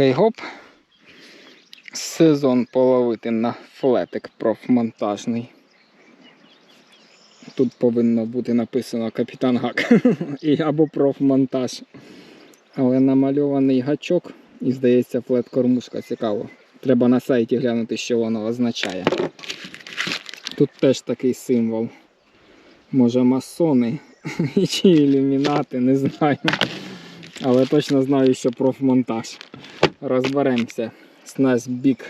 Хей-гоп. Сезон половити на флетик профмонтажний. Тут повинно бути написано капітан Гак і або профмонтаж. Але намальований гачок і здається флет-кормушка цікаво. Треба на сайті глянути, що воно означає. Тут теж такий символ. Може масони чи ілюмінати, не знаю. Але точно знаю, що профмонтаж. Розберемося. Снасть бік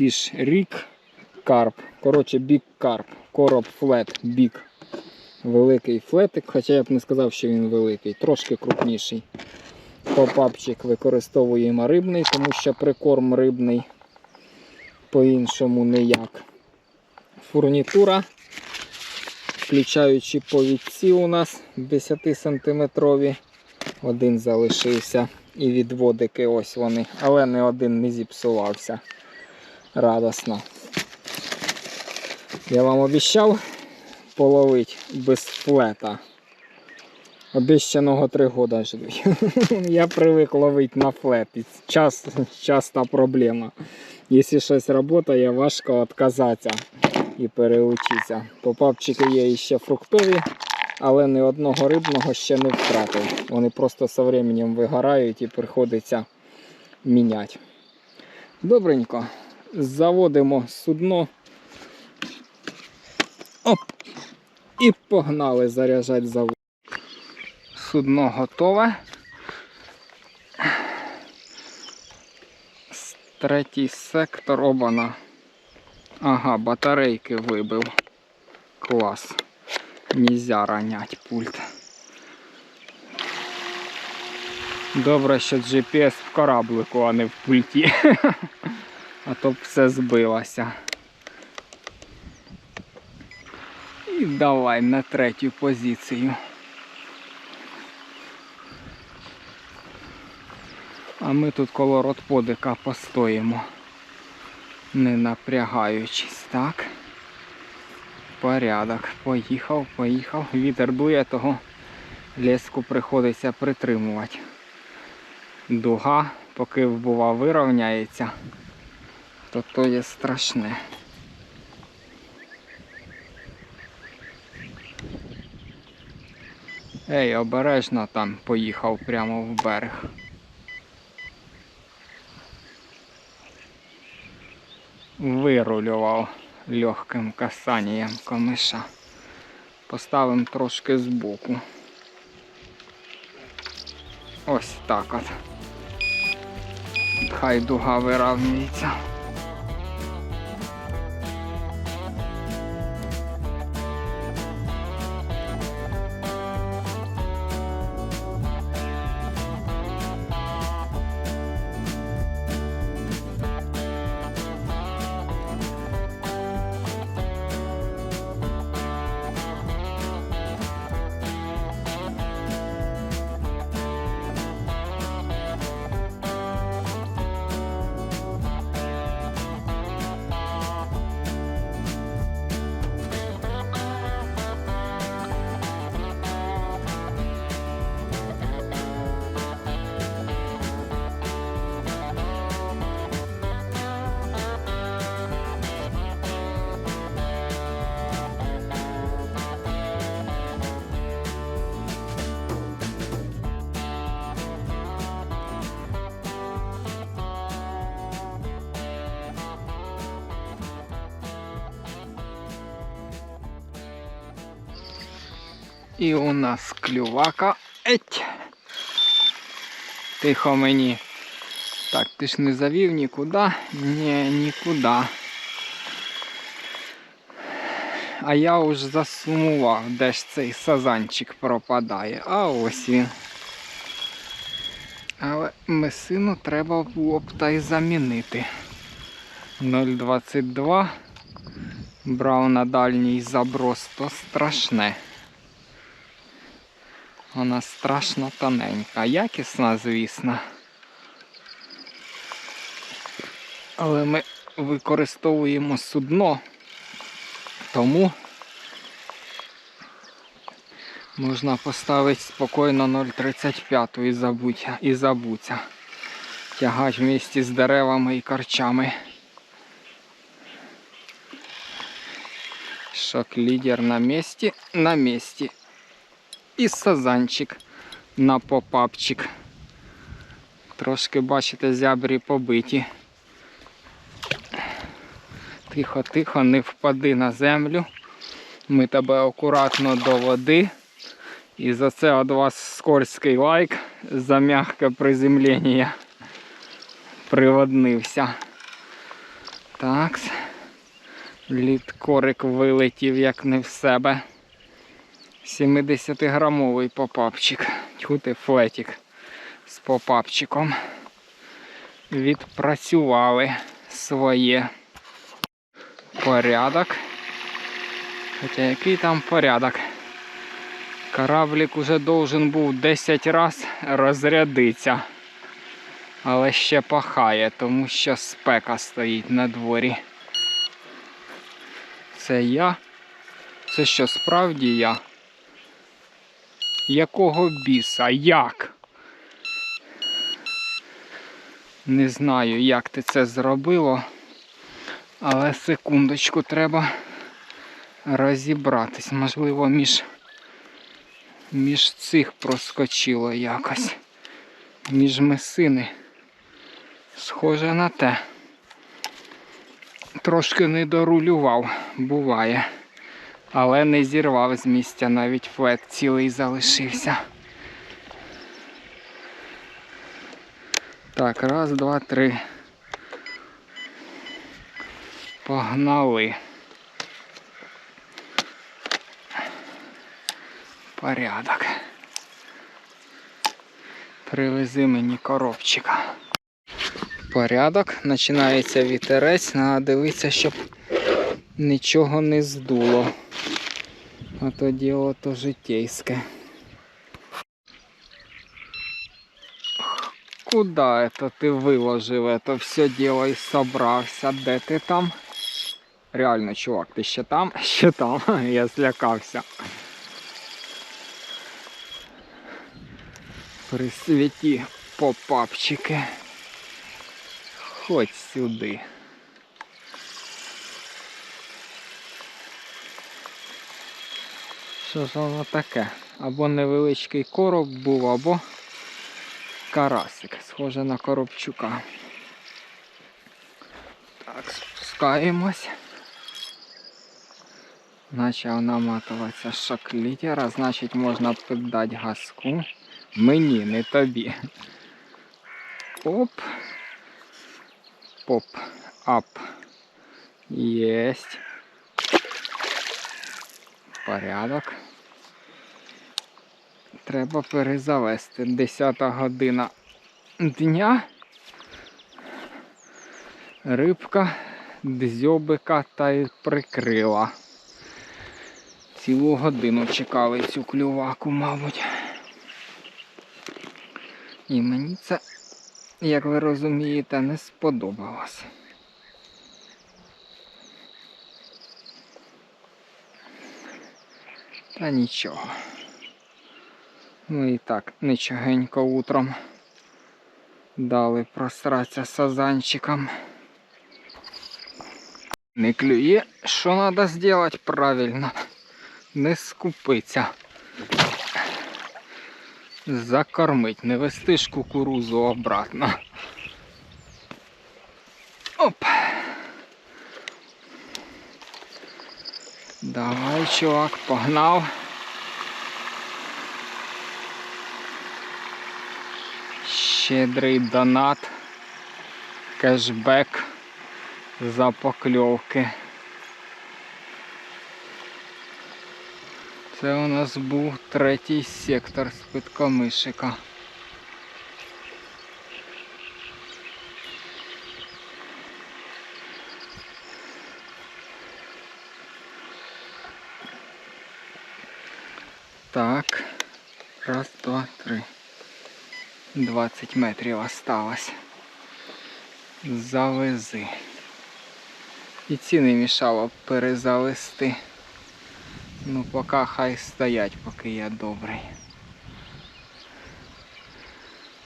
фіш рік карп. Коротше, бік карп. Короб флет бік. Великий флетик, хоча я б не сказав, що він великий, трошки крупніший. Попапчик використовуємо рибний, тому що прикорм рибний по-іншому ніяк. Фурнітура, включаючи повідці у нас 10 сантиметрові. Один залишився. І відводики ось вони. Але не один не зіпсувався. Радосно. Я вам обіцяв половити без флета. Обіщаного три года жду. Я привик ловити на флет. І час, часта проблема. Якщо щось працює, важко відказатися і переучитися. Попапчики є ще фруктові, але ні одного рибного ще не втратив. Вони просто з часом вигорають і приходиться міняти. Добренько. Заводимо судно. Оп! І погнали заряджати завод. Судно готове. Третій сектор обана. Ага, батарейки вибив. Клас. Нельзя ронять пульт. Добре, що GPS в кораблику, а не в пульті. А то б все збилося. І давай на третю позицію. А ми тут коло ротподика постоїмо, не напрягаючись, так? Порядок. Поїхав, поїхав. Вітер дує, того леску приходиться притримувати. Дуга, поки бува вирівняється, то то є страшне. Ей, обережно там поїхав прямо в берег. Вирулював легким касанням комиша. Поставимо трошки збоку. Ось так от. Хай дуга виравнюється. І у нас клювака. Еть. Тихо мені. Так, ти ж не завів нікуди? Ні, нікуди. А я уж засумував, де ж цей сазанчик пропадає. А ось він. Але месину треба було б та й замінити. 0,22. Брав на дальній заброс, то страшне. Вона страшно тоненька, якісна, звісно. Але ми використовуємо судно, тому Можна поставити спокійно 0,35 і забуття, і забуться. Тягач в місті з деревами і корчами. Шок лідер на місці, на місці. І сазанчик на попапчик. Трошки, бачите, зябрі побиті. Тихо, тихо, не впади на землю. Ми тебе акуратно до води. І за це від вас скользький лайк за м'яке приземлення. Приводнився. Так. Літкорик вилетів як не в себе. 70-грамовий попапчик. Тьху ти флетик з попапчиком. Відпрацювали своє порядок. Хоча який там порядок? Кораблик уже должен був 10 раз розрядитися. Але ще пахає, тому що спека стоїть на дворі. Це я? Це що, справді я? Якого біса? Як? Не знаю, як ти це зробило, але секундочку треба розібратись. Можливо, між, між цих проскочило якось. Між месини. Схоже на те. Трошки не дорулював, буває. Але не зірвав з місця, навіть флет цілий залишився. Так, раз, два, три. Погнали. Порядок. Привези мені коробчика. Порядок. Починається вітерець. Треба дивитися, щоб нічого не здуло. А то діло то житейське. Куда это ты выложил это все дело и собрався? Де ти там? Реально, чувак, ти ще там? Ще там. Я злякався. При світі попапчики. Ходь сюди. Що ж воно таке? Або невеличкий короб був, або карасик. Схоже на коробчука. Так, спускаємось. Почав наматуватися шок літера, значить можна піддати газку. Мені, не тобі. Оп. Поп. Ап. Єсть. Порядок. Треба перезавести. 10 година дня. Рибка дзьобика та й прикрила. Цілу годину чекали цю клюваку, мабуть. І мені це, як ви розумієте, не сподобалось. Та нічого. Ну і так, нічогенько утром дали просратися сазанчикам. Не клює, що треба зробити правильно? Не скупиться. Закормить, не вести ж кукурузу обратно. Оп. Давай, чувак, погнав. Щедрий донат, кешбек за покльовки. Це у нас був третій сектор з питкомишика. Так, раз, два, три. 20 метрів осталось. Завези. І ці не мішало перезавести. Ну, поки хай стоять, поки я добрий.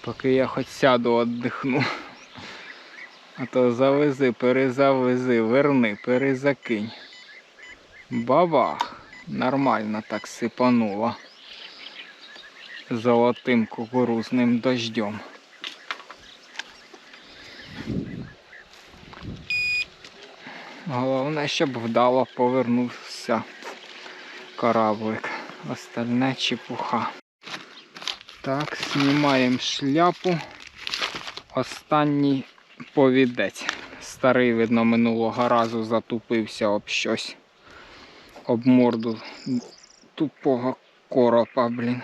Поки я хоч сяду віддихну. А то завези, перезавези, верни, перезакинь. Бабах! Нормально так сипануло. Золотим кукурузним дождем. Головне, щоб вдало повернувся кораблик. Остальне чепуха. Так, знімаємо шляпу. Останній повідець. Старий, видно, минулого разу затупився об щось. Об морду тупого коропа, блін.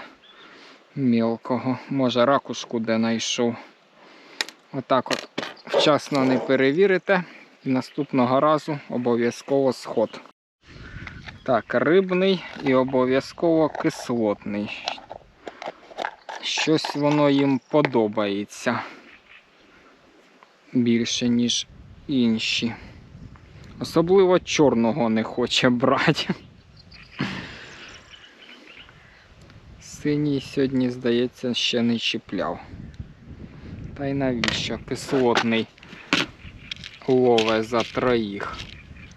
Мілкого. Може ракушку де знайшов. Отак от вчасно не перевірите. І наступного разу обов'язково сход. Так, рибний і обов'язково кислотний. Щось воно їм подобається більше, ніж інші. Особливо чорного не хоче брати. Синій сьогодні, здається, ще не чіпляв. Та й навіщо? Кислотний лове за троїх.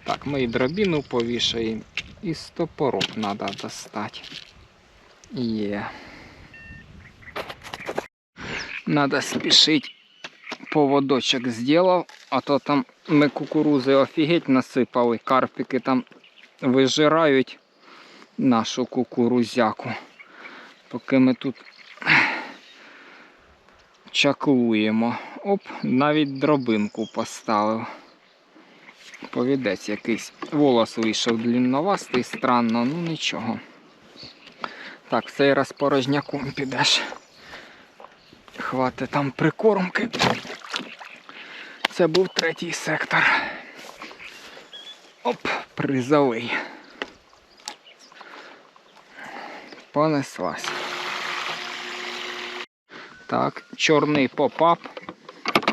Так, ми і дробину повішаємо, і стопорок треба достати. Є. Надо спішити. Поводочок зробив, а то там ми кукурузи офігеть насипали, карпики там вижирають нашу кукурузяку. Поки ми тут чаклуємо. Оп, навіть дробинку поставив. Повідець якийсь. Волос вийшов длінновастий, странно, ну нічого. Так, в цей раз порожняком підеш. Хватить там прикормки. Це був третій сектор. Оп, призовий. Понеслась. Так, чорний попап.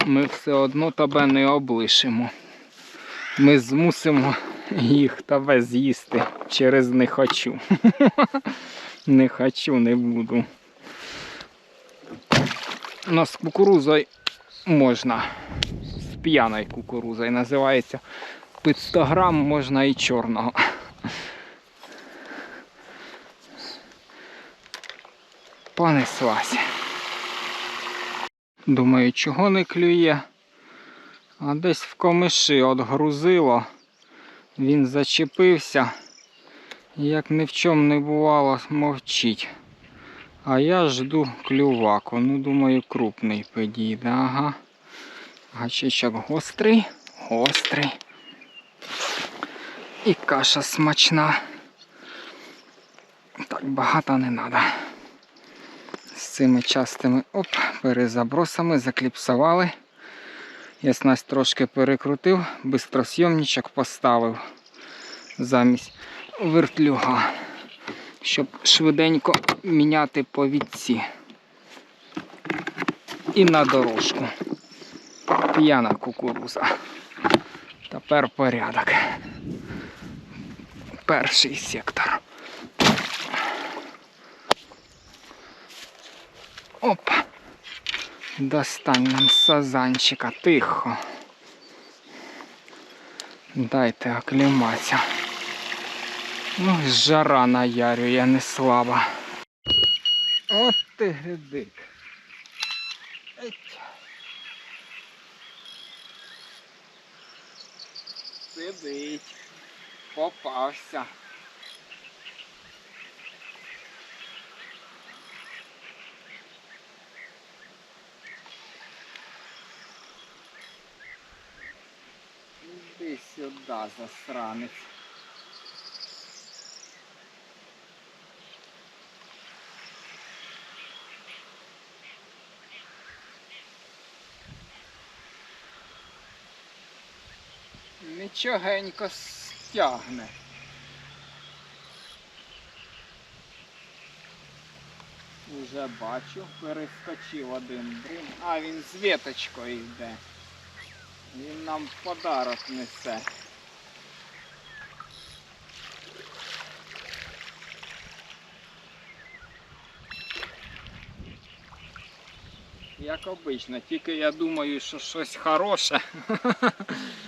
Ми все одно тебе не облишимо. Ми змусимо їх тебе з'їсти через не хочу. Не хочу, не буду. Ну, з кукурузою можна. З п'яною кукурузою називається. Під 100 грам можна і чорного. Понеслась. Думаю, чого не клює. А десь в комиші отгрузило. Він зачепився. Як ні в чому не бувало, мовчить. А я жду клюваку. Ну, думаю, крупний підійде. Ага. Гачечок гострий, гострий. І каша смачна. Так, багато не треба. З цими частими оп, перезабросами закліпсували. Я снасть трошки перекрутив, бистросйомничок поставив замість вертлюга, щоб швиденько міняти повідці. І на дорожку. П'яна кукуруза. Тепер порядок. Перший сектор. Оп. Достань нам сазанчика, тихо. Дайте окліматися. Ну, жара наярює не слабо. От ти гидик. Еть. Сидить. Попався. Іди сюди, засранець. чогенько стягне. Уже бачу, перескочив один дрін, а він з віточкою йде. Він нам подарок несе. Як обично, тільки я думаю, що щось хороше. ха-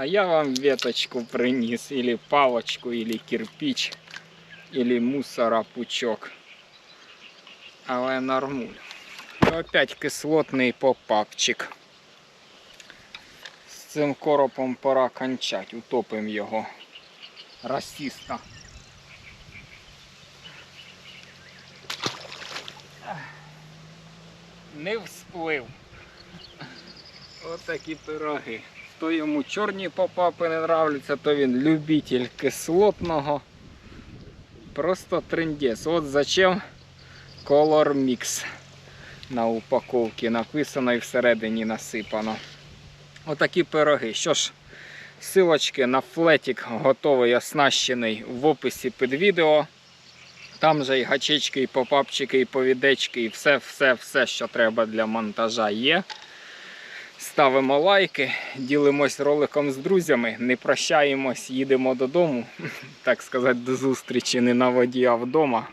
А я вам веточку приніс, или палочку, или кирпич, или мусора пучок. Але нормуль. І опять кислотний попапчик. З цим коропом пора кончать, утопим його. Расіста. Не всплив. Отакі пироги. То йому чорні попапи не нравляться, то він любитель кислотного. Просто трендець. От зачем Color Mix на упаковці написано і всередині насипано. Отакі пироги. Що ж, силочки на флетік готовий, оснащений в описі під відео. Там же і гачечки, і попапчики, і повідечки, і все, все, все, що треба для монтажа є. Ставимо лайки, ділимось роликом з друзями, не прощаємось, їдемо додому. Так сказати, до зустрічі не на воді, а вдома.